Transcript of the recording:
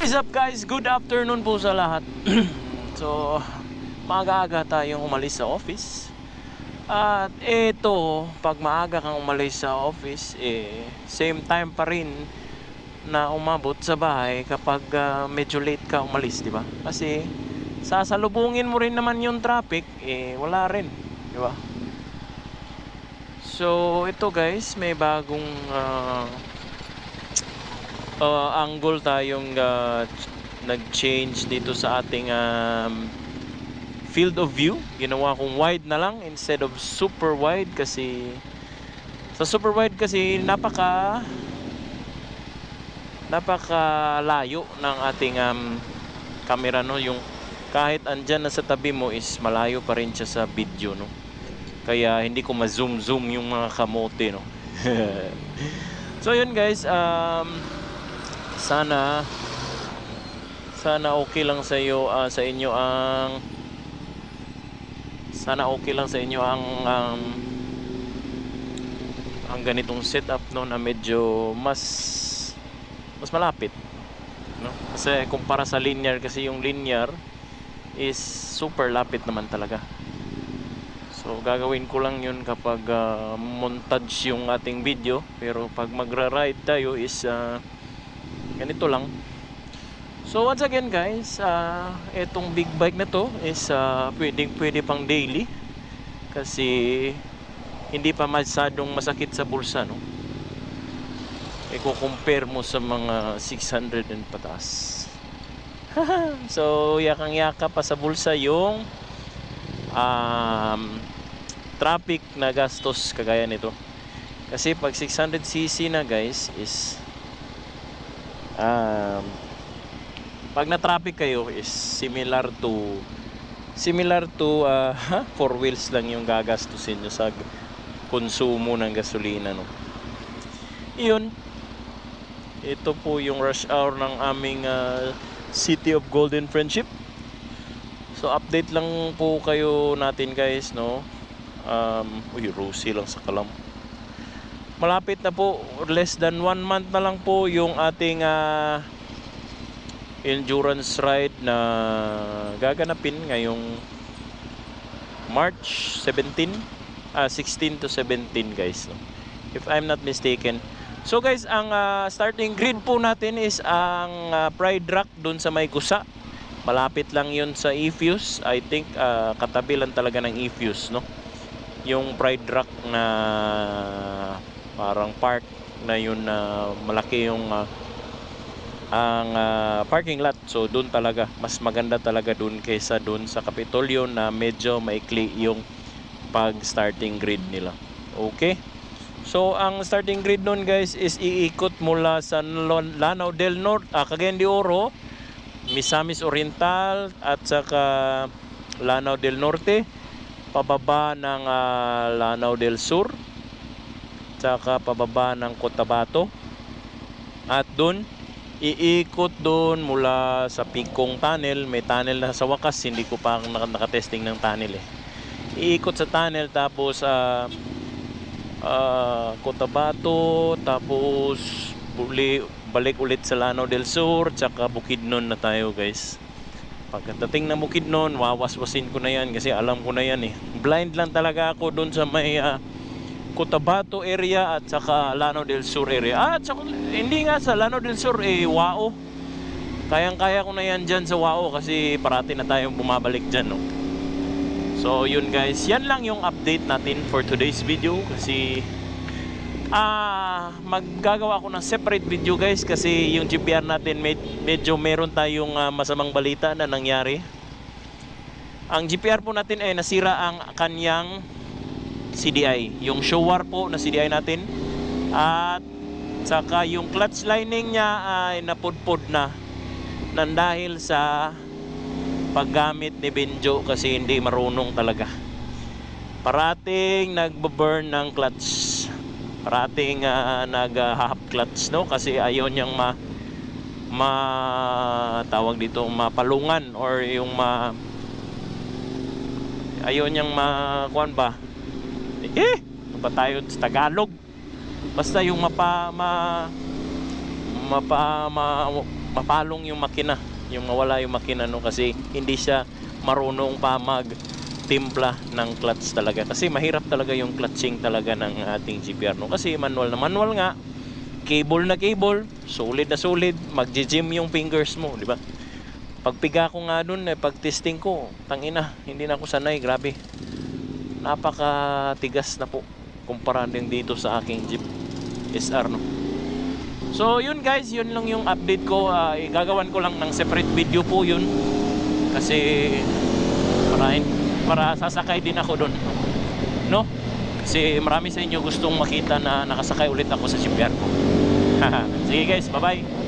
What is up guys? Good afternoon po sa lahat. so, maaga-aga tayong umalis sa office. At ito, pag maaga kang umalis sa office, eh, same time pa rin na umabot sa bahay kapag ah, medyo late ka umalis, di ba? Kasi sasalubungin mo rin naman yung traffic, eh, wala rin, di ba? So, ito guys, may bagong ah, uh, angle tayong uh, ch- nag-change dito sa ating um, field of view. Ginawa kong wide na lang instead of super wide kasi sa super wide kasi napaka napaka layo ng ating um, camera no? Yung kahit andyan na sa tabi mo is malayo pa rin siya sa video no? Kaya hindi ko ma-zoom zoom yung mga kamote no? So yun guys um, sana sana okay lang sa iyo ah, sa inyo ang sana okay lang sa inyo ang um, ang ganitong setup no na medyo mas mas malapit no? Kasi kumpara sa linear kasi yung linear is super lapit naman talaga. So gagawin ko lang yun kapag ah, montage yung ating video. Pero pag magra-ride tayo is ah, ganito lang. So once again guys ah etong big bike na to is ah, pwedeng pwede pang daily kasi hindi pa masyadong masakit sa bulsa no? I-compare mo sa mga 600 and pataas. So yakang yaka pa sa bulsa yung um, traffic na gastos kagaya nito. Kasi pag 600cc na guys is um, pag na-traffic kayo is similar to similar to uh, four wheels lang yung gagastusin nyo sa konsumo ng gasolina no. Iyon. Ito po yung rush hour ng aming uh, City of Golden Friendship. So update lang po kayo natin guys no. Um, uy, rosy lang sa kalam. Malapit na po, less than one month na lang po yung ating ah, endurance ride na gaganapin ngayong March 17 ah 16 to 17 guys. If I'm not mistaken. So guys ang ah, starting grid po natin is ang ah, Pride Rock dun sa may Gusa malapit lang yun sa E-Fuse I think ah, katabi lang talaga ng E-Fuse no? Yung Pride Rock na parang park na yun na malaki yung ah, ang ah, parking lot. So doon talaga mas maganda talaga doon kaysa doon sa Kapitolyo na medyo maikli yung pag starting grid nila. Okay? So ang starting grid noon guys is iikot mula sa Lanao del Norte, ah, Cagayan de Oro, Misamis Oriental at saka Lanao del Norte pababa ng ah, Lanao del Sur tsaka pababa ng Cotabato at doon iikot doon mula sa Picong Tunnel. May tunnel na sa wakas, hindi ko pa naka- nakatesting ng tunnel eh. Iikot sa tunnel tapos sa ah Cotabato, tapos buli, balik ulit sa Lanao del Sur, tsaka Bukidnon na tayo guys. Pagdating ng Bukidnon, wawaswasin ko na yan kasi alam ko na yan eh. Blind lang talaga ako doon sa may ah, Cotabato area at saka Lanao del Sur area. Ah, at saka hindi nga sa Lanao del Sur eh Wao. Kayang-kaya ko na yan dyan sa Wao kasi parati na tayong bumabalik dyan no. So yun guys, yan lang yung update natin for today's video kasi ah maggagawa ako ng separate video guys kasi yung GPR natin med- medyo meron tayong ah, masamang balita na nangyari. Ang GPR po natin ay nasira ang kanyang CDI. Yung shower po na CDI natin. At saka yung clutch lining niya ay napudpod na nang dahil sa paggamit ni Benjo kasi hindi marunong talaga. Parating nagbo-burn ng clutch. Parating uh, nag-half clutch no kasi ayaw niyang ma ma tawag dito mapalungan or yung ma ayaw niyang ma kuan ba eh ano ba tayo sa Tagalog? Basta yung mapa ma mapa, ma, mapalong yung makina, yung mawala yung makina no? Kasi hindi siya marunong pa mag timpla ng clutch talaga. Kasi mahirap talaga yung clutching talaga ng ating GPR no? Kasi manual na manual nga. Cable na cable. Solid na solid magji-gym yung fingers mo di ba? Pagpiga ko nga dun eh, pag testing ko tangina hindi na ako sanay. Grabe napaka tigas na po kumpara din dito sa aking Jeep SR no? So yun guys yun lang yung update ko. Ah, igagawan ko lang ng separate video po yun. Kasi para, para sasakay din ako doon no? Kasi marami sa inyo gustong makita na nakasakay ulit ako sa GPR ko. Sige guys bye bye